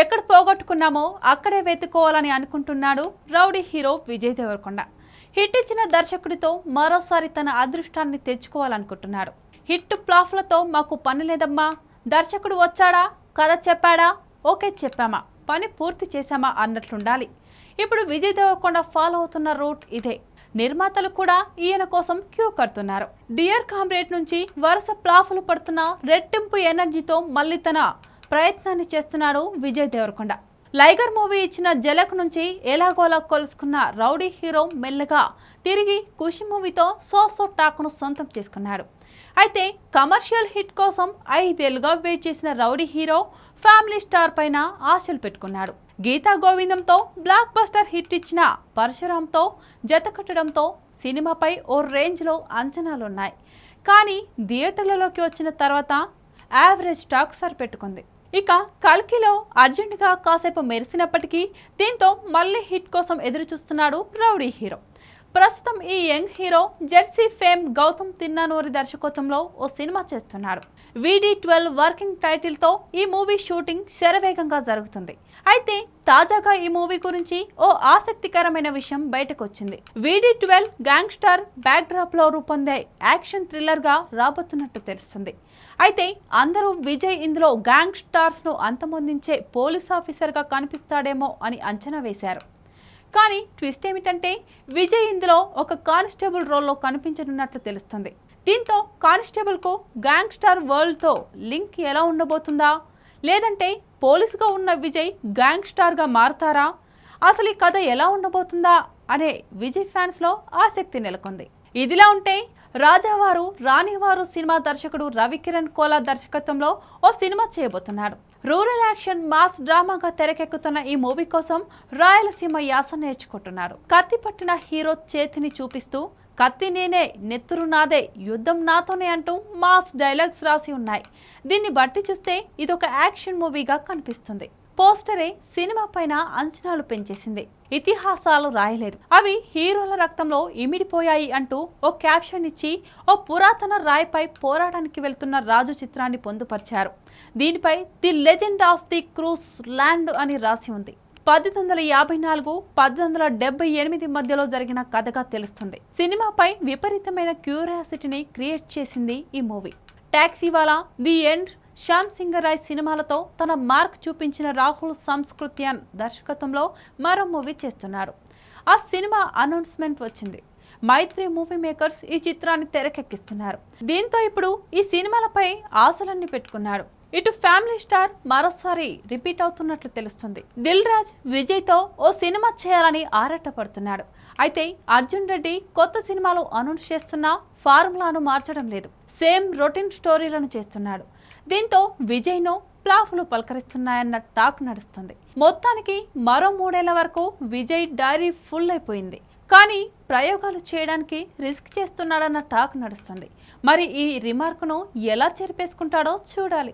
ఎక్కడ పోగొట్టుకున్నామో అక్కడే వెతుకోవాలని అనుకుంటున్నాడు rowdy hero Vijay Devarakonda. Hit ఇచ్చిన దర్శకుడితో మరోసారి తన అదృష్టాన్ని తెచ్చుకోవాలనుకుంటున్నాడు. హిట్ ప్లాఫ్లతో మాకు పని లేదమ్మా. దర్శకుడు వచ్చాడా? కథ చెప్పాడా? ఓకే చెప్పామా. పని పూర్తి చేశామా అన్నట్లుండాలి. ఇప్పుడు విజయ్ దేవరకొండ ఫాలో అవుతున్న రూట్ ఇదే. నిర్మాతలు కూడా ఈయన కోసం క్యూ కడుతున్నారు. డియర్ కామ్రేడ్ నుంచి వరుస ప్లాఫ్లు పడుతున్న రెట్టింపు ఎనర్జీతో మళ్ళీ తన ప్రయత్నాన్ని చేస్తున్నాడు విజయ్ దేవరకొండ. లైగర్ మూవీ ఇచ్చిన జలక్ నుంచి ఎలాగోలా కొలుసుకున్న రౌడీ హీరో మెల్లగా తిరిగి ఖుషి మూవీతో సో సో టాక్ను సొంతం చేసుకున్నాడు. అయితే కమర్షియల్ హిట్ కోసం ఐదేళ్ళుగా వెయిట్ చేసిన రౌడీ హీరో ఫ్యామిలీ స్టార్ పైన ఆశలు పెట్టుకున్నాడు. గీతా గోవిందంతో బ్లాక్ బస్టర్ హిట్ ఇచ్చిన పరశురాంతో జతకట్టడంతో సినిమాపై ఓ రేంజ్లో అంచనాలున్నాయి. కానీ థియేటర్లలోకి వచ్చిన తర్వాత యావరేజ్ టాక్ సరిపెట్టుకుంది. ఇక కల్కిలో అర్జెంటుగా కాసేపు మెరిసినప్పటికీ దీంతో మళ్ళీ హిట్ కోసం ఎదురు చూస్తున్నాడు రౌడీ హీరో. ప్రస్తుతం ఈ young hero Jersey fame Gautam Tinnanuri దర్శకత్వంలో ఓ సినిమా చేస్తున్నాడు విడి ట్వెల్వ్ వర్కింగ్ టైటిల్తో ఈ మూవీ షూటింగ్ శరవేగంగా జరుగుతుంది. అయితే తాజాగా ఈ మూవీ గురించి ఓ ఆసక్తికరమైన విషయం బయటకు వచ్చింది విడి ట్వెల్వ్ గ్యాంగ్స్టర్ బ్యాక్డ్రాప్లో రూపొందే యాక్షన్ థ్రిల్లర్గా రాబోతున్నట్టు తెలుస్తుంది. అయితే అందరూ విజయ్ ఇందులో గ్యాంగ్ స్టార్స్ను అంతమొందించే పోలీస్ ఆఫీసర్గా కనిపిస్తాడేమో అని అంచనా వేశారు. కానీ ట్విస్ట్ ఏమిటంటే విజయ్ ఇందులో ఒక కానిస్టేబుల్ రోల్లో కనిపించనున్నట్లు తెలుస్తుంది. దీంతో కానిస్టేబుల్కు గ్యాంగ్స్టార్ వరల్డ్తో లింక్ ఎలా ఉండబోతుందా? లేదంటే పోలీసుగా ఉన్న విజయ్ గ్యాంగ్స్టార్గా మారతారా? అసలు ఈ కథ ఎలా ఉండబోతుందా? అనే విజయ్ ఫ్యాన్స్లో ఆసక్తి నెలకొంది. ఇదిలా ఉంటే రాజావారు రాణివారు సినిమా దర్శకుడు రవికిరణ్ కోలా దర్శకత్వంలో ఓ సినిమా చేయబోతున్నాడు రూరల్ యాక్షన్ మాస్ డ్రామాగా తెరకెక్కుతున్న ఈ మూవీ కోసం రాయలసీమ యాస నేర్చుకుంటున్నాడు కత్తి పట్టిన హీరో చేతిని చూపిస్తూ కత్తి నేనే నెత్తురు నాదే యుద్ధం నాతోనే అంటూ మాస్ డైలాగ్స్ రాసి ఉన్నాయి. దీన్ని బట్టి చూస్తే ఇదొక యాక్షన్ మూవీగా కనిపిస్తుంది. పోస్టరే సినిమా పైన అంచనాలు పెంచేసింది. ఇతిహాసాలు రాయలేదు. అవి హీరోల రక్తంలో ఇమిడిపోయాయి అంటూ ఓ క్యాప్షన్ ఇచ్చి ఓ పురాతన రాయిపై పోరాటానికి వెళ్తున్న రాజు చిత్రాన్ని పొందుపరిచారు. దీనిపై the legend of the cruise land అని రాసి ఉంది. పద్దెనిమిది వందల యాభై నాలుగు పద్దెనిమిది వందల డెబ్బై ఎనిమిది మధ్యలో జరిగిన కథగా తెలుస్తుంది. సినిమాపై విపరీతమైన క్యూరియాసిటీని క్రియేట్ చేసింది ఈ movie. Taxiwaala the end Shyam Singha Roy సినిమాలతో తన మార్క్ చూపించిన రాహుల్ సంస్కృత్యాన్ దర్శకత్వంలో మరో మూవీ చేస్తున్నాడు ఆ సినిమా అనౌన్స్మెంట్ వచ్చింది. మైత్రి మూవీ మేకర్స్ ఈ చిత్రాన్ని తెరకెక్కిస్తున్నారు. దీంతో ఇప్పుడు ఈ సినిమాలపై ఆశలన్నీ పెట్టుకున్నాడు. ఇటు ఫ్యామిలీ స్టార్ మరోసారి రిపీట్ అవుతున్నట్లు తెలుస్తుంది. దిల్ రాజ్ విజయ్తో ఓ సినిమా చేయాలని ఆరాటపడుతున్నాడు. అయితే అర్జున్ రెడ్డి కొత్త సినిమాలు అనౌన్స్ చేస్తున్నా ఫార్ములాను మార్చడం లేదు. సేమ్ రొటీన్ స్టోరీలను చేస్తున్నాడు. దీంతో విజయ్ను ప్లాఫ్లు పలకరిస్తున్నాయన్న టాక్ నడుస్తుంది. మొత్తానికి మరో మూడేళ్ళ వరకు విజయ్ డైరీ ఫుల్ అయిపోయింది. కానీ ప్రయోగాలు చేయడానికి రిస్క్ చేస్తున్నాడన్న టాక్ నడుస్తుంది. మరి ఈ రిమార్క్ను ఎలా చెరిపేసుకుంటాడో చూడాలి.